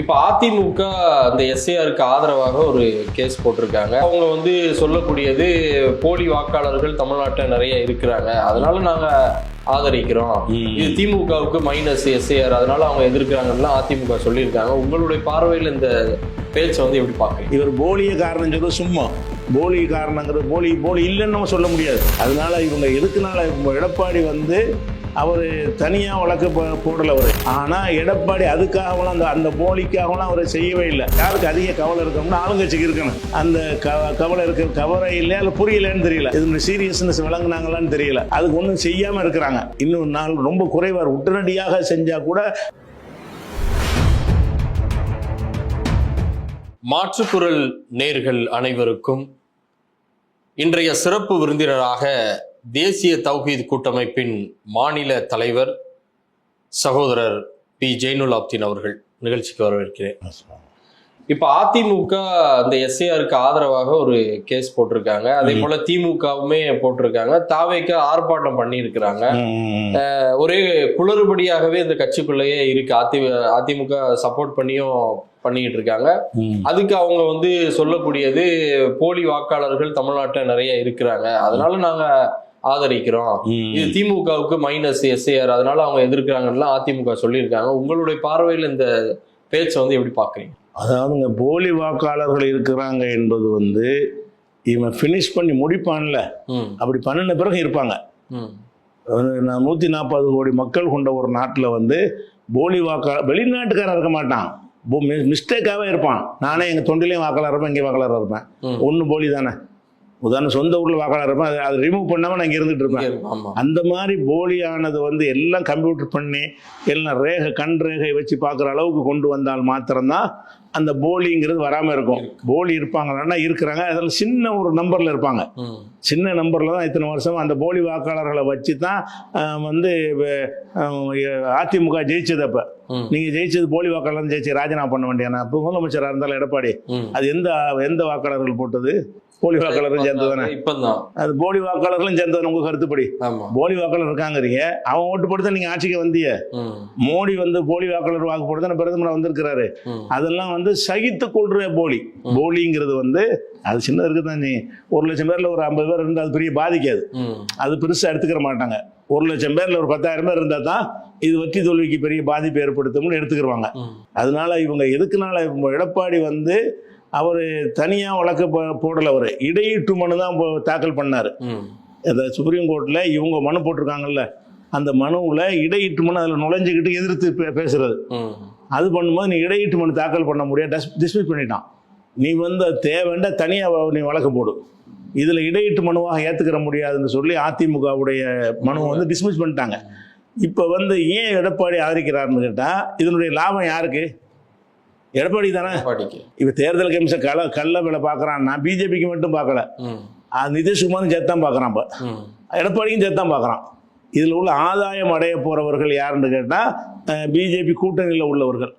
இப்போ அதிமுக அந்த எஸ்ஏஆருக்கு ஆதரவாக ஒரு கேஸ் போட்டிருக்காங்க. அவங்க வந்து சொல்லக்கூடியது போலி வாக்காளர்கள் தமிழ்நாட்டில் நிறைய இருக்கிறாங்க. அதனால நாங்க ஆதரிக்கிறோம். இது திமுகவுக்கு மைனஸ் எஸ்ஏஆர் அதனால அவங்க எதிர்க்கிறாங்கன்னு அதிமுக சொல்லியிருக்காங்க. உங்களுடைய பார்வையில் இந்த பேச்சை வந்து எப்படி பார்க்குறீங்க? இவர் போலிய காரணம் சொல்றது சும்மா. போலி காரணங்கிறது போலி போலி இல்லைன்னு நம்ம சொல்ல முடியாது. அதனால இவங்க எதுக்குனால எடப்பாடி வந்து அவர் தனியாக வழக்கு போடல அவர். ஆனால் எடப்பாடி அதுக்காகலாம் அந்த அந்த போலிக்காகலாம் அவர் செய்யவே இல்லை. யாருக்கு அதிக கவலை இருக்கணும்னா ஆளுங்கட்சிக்கு இருக்கணும். அந்த கவலை இருக்க கவலை இல்லை இல்லை புரியலன்னு தெரியல. இது சீரியஸ்னஸ் விளங்குனாங்களான்னு தெரியல. அதுக்கு ஒன்றும் செய்யாமல் இருக்கிறாங்க. இன்னும் நாள் ரொம்ப குறைவார் உடனடியாக செஞ்சால் கூட மாற்றுக்குரல் நேர்கள் அனைவருக்கும் இன்றைய சிறப்பு விருந்தினராக தேசிய தௌஹீத் கூட்டமைப்பின் மாநில தலைவர் சகோதரர் பி. ஜெயினுல் ஆப்தீன் அவர்கள் நிகழ்ச்சிக்கு வரவேற்கிறேன். இப்ப அதிமுக அந்த எஸ்ஏஆருக்கு ஆதரவாக ஒரு கேஸ் போட்டிருக்காங்க. அதே போல திமுகவுமே போட்டிருக்காங்க. தாவேக்க ஆர்ப்பாட்டம் பண்ணியிருக்கிறாங்க. ஒரே குளறுபடியாகவே இந்த கட்சிக்குள்ளேயே இருக்கு. அதி அதிமுக சப்போர்ட் பண்ணியும் பண்ணிட்டு இருக்காங்க அதுக்கு அவங்க வந்து சொல்லக்கூடியது போலி வாக்காளர்கள் தமிழ்நாட்டில் நிறைய இருக்கிறாங்க. அதனால நாங்க ஆதரிக்கிறோம். இது திமுகவுக்கு மைனஸ் எஸ்ஏஆர் அதனால அவங்க எதிர்க்கிறாங்கன்னு அதிமுக சொல்லியிருக்காங்க. உங்களுடைய பார்வையில் இந்த பேச்சை வந்து எப்படி பாக்குறீங்க அதாவதுங்க போலி வாக்காளர்கள் இருக்கிறாங்க என்பது வந்து இவன் ஃபினிஷ் பண்ணி முடிப்பான்ல. அப்படி பண்ணின பிறகு இருப்பாங்க. நூற்றி நாற்பது கோடி மக்கள் கொண்ட ஒரு நாட்டில் வந்து போலி வாக்காளர் வெளிநாட்டுக்காரன் இருக்க மாட்டான். மிஸ்டேக்காகவே இருப்பான். நானே எங்கள் தொண்டிலையும் வாக்காளர் இருப்பேன் இங்கே வாக்காளர் இருப்பேன். ஒன்று போலி தானே? உதாரணம் சொந்த ஊரில் வாக்காளர் இருப்பேன் அதை அதை ரிமூவ் பண்ணாமல் நான் இங்கே இருந்துட்டு இருப்பேன். அந்த மாதிரி போலியானது வந்து எல்லாம் கம்ப்யூட்டர் பண்ணி எல்லாம் ரேகை கண் ரேகை வச்சு பார்க்குற அளவுக்கு கொண்டு வந்தால் மாத்திரம்தான் அந்த போலிங்கிறது வராமல் இருக்கும். போலி இருப்பாங்கன்னா இருக்கிறாங்க. அதில் சின்ன ஒரு நம்பரில் இருப்பாங்க. சின்ன நம்பரில் தான் இத்தனை வருஷம் அந்த போலி வாக்காளர்களை வச்சு தான் வந்து அதிமுக ஜெயிச்சது அப்போ. ம். நீங்கள் ஜெயிச்சது போலி வாக்காளர் ஜெயிச்சு ராஜினாமா பண்ண வேண்டியானா முதலமைச்சராக இருந்தாலும் எடப்பாடி அது எந்த எந்த வாக்காளர்கள் போட்டது? போலி வாக்காளரும் சேர்ந்து தானே இப்பதான் அது போலி வாக்காளர்களும் சேர்ந்தது உங்கள் கருத்துப்படி ஆமா. போலி வாக்காளர் இருக்காங்கிறீங்க. அவன் ஓட்டு போட்டு தான் நீங்கள் ஆட்சிக்கு வந்தீங்க. ம். மோடி வந்து போலி வாக்காளர் வாக்கு போட்டு தான் பிரதமர் வந்திருக்கிறாரு. அதெல்லாம் வந்து சகித்து கொள்ற போலி. போலிங்கிறது வந்து அது சின்ன இருக்குது தான் நீ. ஒரு லட்சம் பேரில் ஒரு ஐம்பது பேர் இருந்தால் அது பெரிய பாதிக்காது அது. பெருசாக எடுத்துக்கிற மாட்டாங்க. ஒரு லட்சம் பேரில் ஒரு பத்தாயிரம் பேர் இருந்தால் தான் இது வெற்றி தோல்விக்கு பெரிய பாதிப்பு ஏற்படுத்தும்னு எடுத்துக்கிடுவாங்க அதனால இவங்க எதுக்குனால இவங்க எடப்பாடி வந்து அவர் தனியாக வழக்கு போடல அவர். இடையீட்டு மனு தான் போ- தாக்கல் பண்ணார். அந்த சுப்ரீம் கோர்ட்டில் இவங்க மனு போட்டிருக்காங்கல்ல அந்த மனுவில் இடையீட்டு மனு அதில் நுழைஞ்சுக்கிட்டு எதிர்த்து பே பேசுறது. அது பண்ணும்போது நீ இடையீட்டு மனு தாக்கல் பண்ண முடியாது டிஸ்மிஸ் பண்ணிட்டான். நீ வந்து அது தேவைண்டா தனியாக நீ வழக்கு போடு. இதில் இடையீட்டு மனுவாக ஏற்றுக்கிற முடியாதுன்னு சொல்லி அதிமுகவுடைய மனுவை வந்து டிஸ்மிஸ் பண்ணிட்டாங்க. இப்போ வந்து ஏன் எடப்பாடி ஆதரிக்கிறாருன்னு கேட்டால் இதனுடைய லாபம் யாருக்கு? எடப்பாடி தானே? பாட்டிக்கு இப்போ தேர்தல் கமிஷன் கள்ள கள்ள வேலை பார்க்குறான்னா பிஜேபிக்கு மட்டும் பார்க்கல நிதிஷ்குமாரும் சேர்த்து தான் பார்க்குறான் இப்போ. ம். எடப்பாடியும் சேர்த்து தான் பார்க்குறான் இதில் உள்ள ஆதாயம் அடைய போகிறவர்கள் யாருன்னு கேட்டால் பிஜேபி கூட்டணியில் உள்ளவர்கள்.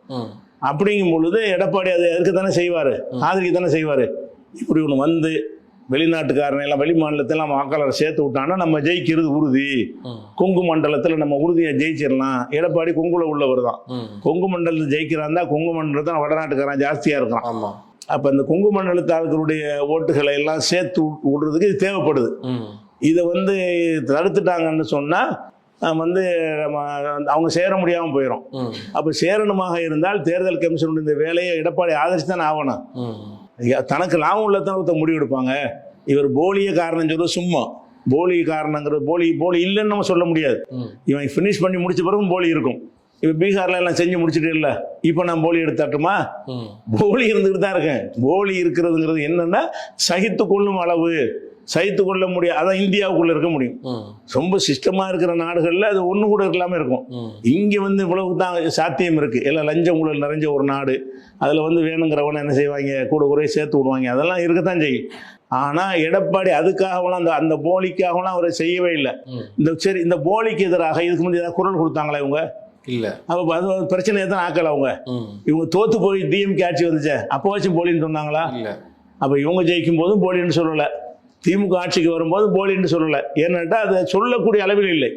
அப்படிங்கும் பொழுது எடப்பாடி அதை எதுக்கு தானே செய்வார்? ஆதரிக்க தானே செய்வார்? இப்படி ஒன்று வந்து வெளிநாட்டுக்காரனை எல்லாம் வெளி மாநிலத்தெல்லாம் வாக்காளரை சேர்த்து விட்டான்னா நம்ம ஜெயிக்கிறது உறுதி. கொங்கு மண்டலத்தில் நம்ம உறுதியாக ஜெயிச்சிடலாம். எடப்பாடி கொங்குல உள்ளவர் தான். கொங்கு மண்டலத்தில் ஜெயிக்கிறான் தான் கொங்கு மண்டலத்தில் வடநாட்டுக்காரன் ஜாஸ்தியாக இருக்கிறான் ஆமா. அப்போ அந்த கொங்கு மண்டலத்தார்களுடைய ஓட்டுகளை எல்லாம் சேர்த்து விட்- விடுறதுக்கு இது தேவைப்படுது. இதை வந்து தடுத்துட்டாங்கன்னு சொன்னால் வந்து நம்ம அவங்க சேர முடியாமல் போயிடும் அப்போ சேரணுமாக இருந்தால் தேர்தல் கமிஷனுடைய இந்த வேலையை எடப்பாடி ஆதரிச்சு தானே ஆகணும் தனக்கு லாபம் உள்ளதான் ஒருத்தர் முடிவு எடுப்பாங்க. இவர் போலிய காரணம் சொல்றது சும்மா. போலி காரணங்கிறது போலி போலி இல்லைன்னு நம்ம சொல்ல முடியாது. இவன் ஃபினிஷ் பண்ணி முடிச்ச பிறகும் போலி இருக்கும். இப்போ பீகார்ல எல்லாம் செஞ்சு முடிச்சுட்டு இல்லை. இப்போ நான் போலி எடுத்தாட்டுமா? போலி இருந்துகிட்டு தான் இருக்கேன். போலி இருக்கிறதுங்கிறது என்னன்னா சகித்து கொள்ளும் அளவு. சகித்து கொள்ள முடியும் அதான் இந்தியாவுக்குள்ள இருக்க முடியும். ரொம்ப சிஸ்டமாக இருக்கிற நாடுகளில் அது ஒன்று கூட இல்லாமல் இருக்கும். இங்கே வந்து இவ்வளவு தான் சாத்தியம் இருக்குது எல்லாம் லஞ்சம் ஊழல் நிறைஞ்ச ஒரு நாடு அதில் வந்து வேணுங்கிறவன என்ன செய்வாங்க? கூட குறைய சேர்த்து விடுவாங்க. அதெல்லாம் இருக்கத்தான் செய்யும். ஆனால் எடப்பாடி அதுக்காகலாம் அந்த அந்த போலிக்காகலாம் அவரை செய்யவே இல்லை. இந்த சரி இந்த போலிக்கு எதிராக இதுக்கு முந்தைய ஏதாவது குரல் கொடுத்தாங்களா இவங்க? இல்ல. அப்போ அது பிரச்சனையை தான் ஆக்கல அவங்க. இவங்க தோத்து போய் டிஎம்கே ஆட்சி வந்துச்சே. அப்போ வச்சும் போலின்னு சொன்னாங்களா? இல்ல. அப்போ இவங்க ஜெயிக்கும் போதும் போலின்னு சொல்லலை. திமுக ஆட்சிக்கு வரும்போது போலின்னு சொல்லலை. ஏன்னாட்டா அதை சொல்லக்கூடிய அளவில் இல்லை.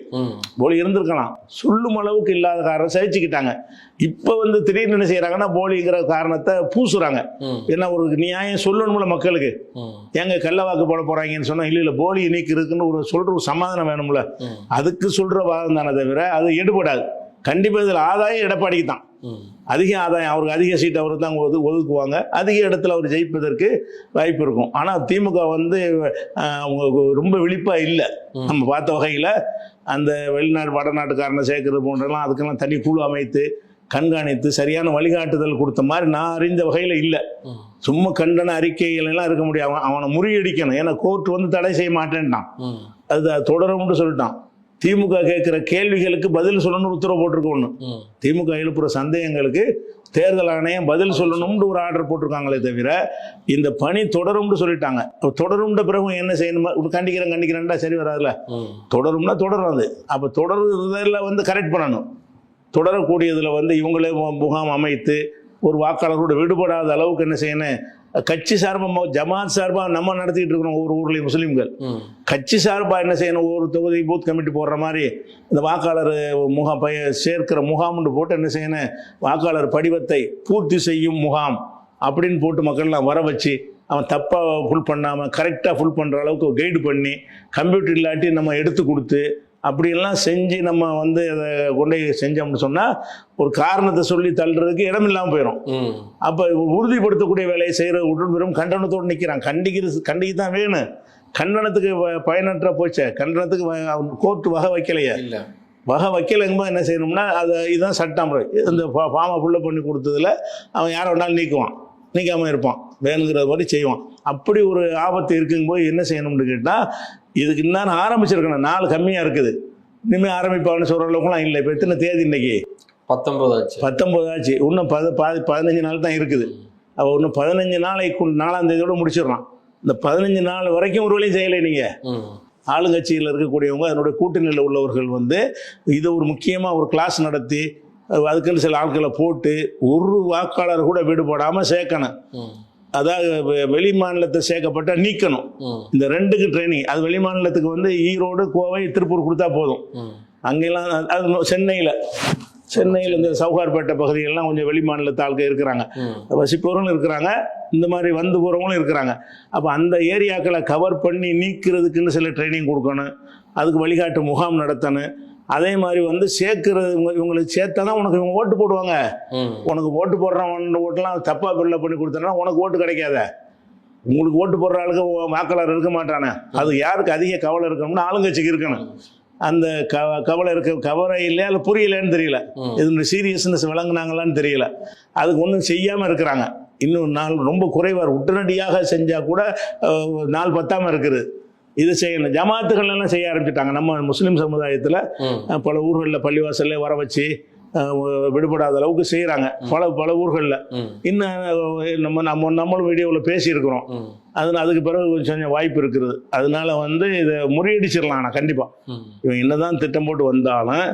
போலி இருந்திருக்கலாம். சொல்லும் அளவுக்கு இல்லாத காரணம் சகிச்சுக்கிட்டாங்க. இப்போ வந்து திடீர்னு என்ன செய்கிறாங்கன்னா போலிங்கிற காரணத்தை பூசுறாங்க. ம். என்ன ஒரு நியாயம் சொல்லணும்ல மக்களுக்கு. ம். ஏங்க கள்ள வாக்கு போட போறாங்கன்னு சொன்னா இல்ல இல்ல போலி இன்னைக்கு இருக்குன்னு ஒரு சொல்ற ஒரு சமாதானம் வேணும்ல. அதுக்கு சொல்ற வாதம் தானே தவிர அது எடுபடாது. கண்டிப்பா இதுல ஆதாயம் எடப்பாடிக்கு தான். அதிக ஆதாயம் அவருக்கு அதிக சீட் அவருக்கு தான் ஒது ஒதுக்குவாங்க. அதிக இடத்துல அவர் ஜெயிப்பதற்கு வாய்ப்பு இருக்கும். ஆனால் திமுக வந்து ஆஹ், அவங்க ரொம்ப விழிப்பாக இல்லை. நம்ம பார்த்த வகையில் அந்த வெளிநாடு வடநாட்டுக்காரனை சேர்க்கறது போன்றெல்லாம் அதுக்கெல்லாம் தனி குழு அமைத்து கண்காணித்து சரியான வழிகாட்டுதல் கொடுத்த மாதிரி நான் அறிந்த வகையில் இல்லை. சும்மா கண்டன அறிக்கைகள் எல்லாம் இருக்க முடியாது. அவன் அவனை முறியடிக்கணும். ஏன்னா கோர்ட் வந்து தடை செய்ய மாட்டேன்ட்டான். அது தொடரும்னு சொல்லிட்டான். திமுக கேட்குற கேள்விகளுக்கு பதில் சொல்லணும்னு உத்தரவு போட்டிருக்க ஒன்று ம். திமுக எழுப்புற சந்தேகங்களுக்கு தேர்தல் ஆணையம் பதில் சொல்லணும்னு ஒரு ஆர்டர் போட்டிருக்காங்களே தவிர இந்த பணி தொடரும்னு சொல்லிட்டாங்க. தொடரும்ன்ற பிறகு என்ன செய்யணுமா? கண்டிக்கிறேன் கண்டிக்கிறேன்டா சரி வராதுல்ல. ம். தொடரும்னா தொடரும் அது. அப்போ தொடருதில் வந்து கரெக்ட் பண்ணணும். தொடரக்கூடியதில் வந்து இவங்களே முகாம் அமைத்து ஒரு வாக்காளரோட விடுபடாத அளவுக்கு என்ன செய்யணும்? கட்சி சார்பாக ஜமாத் சார்பாக நம்ம நடத்திட்டு இருக்கிறோம் ஒவ்வொரு ஊர்லேயும் முஸ்லீம்கள். கட்சி சார்பாக என்ன செய்யணும்? ஒவ்வொரு தொகுதி பூத் கமிட்டி போடுற மாதிரி இந்த வாக்காளர் முகாம் பய சேர்க்கிற முகாம்னு போட்டு என்ன செய்யணும்? வாக்காளர் படிவத்தை பூர்த்தி செய்யும் முகாம் அப்படின்னு போட்டு மக்கள்லாம் வர வச்சு அவன் தப்பாக ஃபுல் பண்ணாமல் கரெக்டாக ஃபுல் பண்ணுற அளவுக்கு கைடு பண்ணி கம்ப்யூட்டர் இல்லாட்டி நம்ம எடுத்து கொடுத்து அப்படியெல்லாம் செஞ்சு நம்ம வந்து அதை கொண்டு செஞ்சோம்னு சொன்னால் ஒரு காரணத்தை சொல்லி தள்ளுறதுக்கு இடம் இல்லாமல் போயிடும் அப்போ உறுதிப்படுத்தக்கூடிய வேலையை செய்கிற உடன் வெறும் கண்டனத்தோடு நிற்கிறான் கண்டிக்கிறது கண்டிக்க தான் வேணும். கண்டனத்துக்கு பயனற்ற போச்சே. கண்டனத்துக்கு கோர்ட்டு வகை வைக்கலையே. இல்ல. வகை வைக்கலைங்கும்போது என்ன செய்யணும்னா அது இதுதான் சட்டம் இந்த ஃபார்மை ஃபுல்லப் பண்ணி கொடுத்ததுல அவன் யாரை வேணாலும் நீக்குவான். நீக்காமல் இருப்பான். வேணுங்கிற மாதிரி செய்வான். அப்படி ஒரு ஆபத்து இருக்கும்போது என்ன செய்யணும்னு கேட்டால் இதுக்கு இன்னும் ஆரம்பிச்சிருக்கணும். நாள் கம்மியாக இருக்குது. இனிமேல் ஆரம்பிப்பான்னு சொல்கிற அளவுக்குலாம் இல்லை. இப்போ எத்தனை தேதி இன்னைக்கு? பத்தொன்பது ஆச்சு. இன்னும் பத பாதி பதினஞ்சு நாள் தான் இருக்குது. அவள் இன்னும் பதினஞ்சு நாளைக்கு நாலாம் தேதியோட முடிச்சிடலாம். இந்த பதினஞ்சு நாள் வரைக்கும் ஒரு வேலையும் செய்யலை நீங்கள் ஆளுங்கட்சியில் இருக்கக்கூடியவங்க அதனுடைய கூட்டணியில் உள்ளவர்கள் வந்து இதை ஒரு முக்கியமாக ஒரு கிளாஸ் நடத்தி அதுக்குன்னு சில ஆட்களை போட்டு ஒரு வாக்காளர் கூட விடுபடாமல் சேர்க்கணும். அதாவது வெளி மாநிலத்தை சேர்க்கப்பட்ட நீக்கணும். இந்த ரெண்டுக்கு ட்ரைனிங் அது வெளி மாநிலத்துக்கு வந்து ஈரோடு கோவை திருப்பூர் கொடுத்தா போதும். அங்கெல்லாம் அது- சென்னையில். சென்னையில் இந்த சவுகார்பேட்டை பகுதிகளெலாம் கொஞ்சம் வெளி மாநிலத்து ஆட்கள் இருக்கிறாங்க. வசிப்பவர்களும் இருக்கிறாங்க. இந்த மாதிரி வந்து போகிறவங்களும் இருக்கிறாங்க. அப்போ அந்த ஏரியாக்களை கவர் பண்ணி நீக்கிறதுக்குன்னு சில ட்ரைனிங் கொடுக்கணும். அதுக்கு வழிகாட்டு முகாம் நடத்தணும். அதே மாதிரி வந்து சேர்க்கறது இவங்க இவங்களுக்கு சேர்த்தா தான் உனக்கு இவங்க ஓட்டு போடுவாங்க. உனக்கு ஓட்டு போடுறவன் ஓட்டெல்லாம் தப்பாக பில்ல பண்ணி கொடுத்தனா உனக்கு ஓட்டு கிடைக்காத. உங்களுக்கு ஓட்டு போடுற ஆளுக்கு வாக்காளர் இருக்க மாட்டானே. அது யாருக்கு அதிக கவலை இருக்கணும்னா ஆளுங்கட்சிக்கு இருக்கணும். அந்த க கவலை இருக்க கவலை இல்லையா இல்லை புரியலைன்னு தெரியல. ம். இது சீரியஸ்னஸ் விளங்குனாங்களான்னு தெரியல. அதுக்கு ஒன்றும் செய்யாமல் இருக்கிறாங்க. இன்னும் நாள் ரொம்ப குறைவார் உடனடியாக செஞ்சால் கூட நாள் பத்தாமல் இருக்குது. இது செய்யணும். ஜமாத்துகள் எல்லாம் செய்ய ஆரம்பிச்சிட்டாங்க. நம்ம முஸ்லீம் சமுதாயத்தில் பல ஊர்களில் பள்ளிவாசல்ல வர வச்சு விடுபடாத அளவுக்கு செய்கிறாங்க பல பல ஊர்களில். இன்னும் நம்ம நம்ம நம்மளும் வீடியோவில் பேசியிருக்கிறோம். அதனால் அதுக்கு பிறகு கொஞ்சம் வாய்ப்பு இருக்குது. அதனால வந்து இதை முறியடிச்சிடலாம் நான் கண்டிப்பாக இவன் என்னதான் திட்டம் போட்டு வந்தாலும்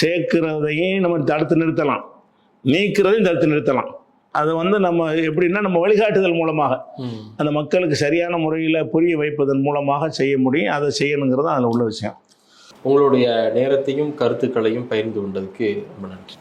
சேர்க்கிறதையும் நம்ம தடுத்து நிறுத்தலாம். நீக்கிறதையும் தடுத்து நிறுத்தலாம். அதை வந்து நம்ம எப்படின்னா நம்ம வழிகாட்டுதல் மூலமாக. அந்த மக்களுக்கு சரியான முறையில் புரிய வைப்பதன் மூலமாக செய்ய முடியும். அதை செய்யணுங்கிறது அதில் உள்ள விஷயம். உங்களுடைய நேரத்தையும் கருத்துக்களையும் பகிர்ந்து கொண்டதுக்கு ரொம்ப நன்றி.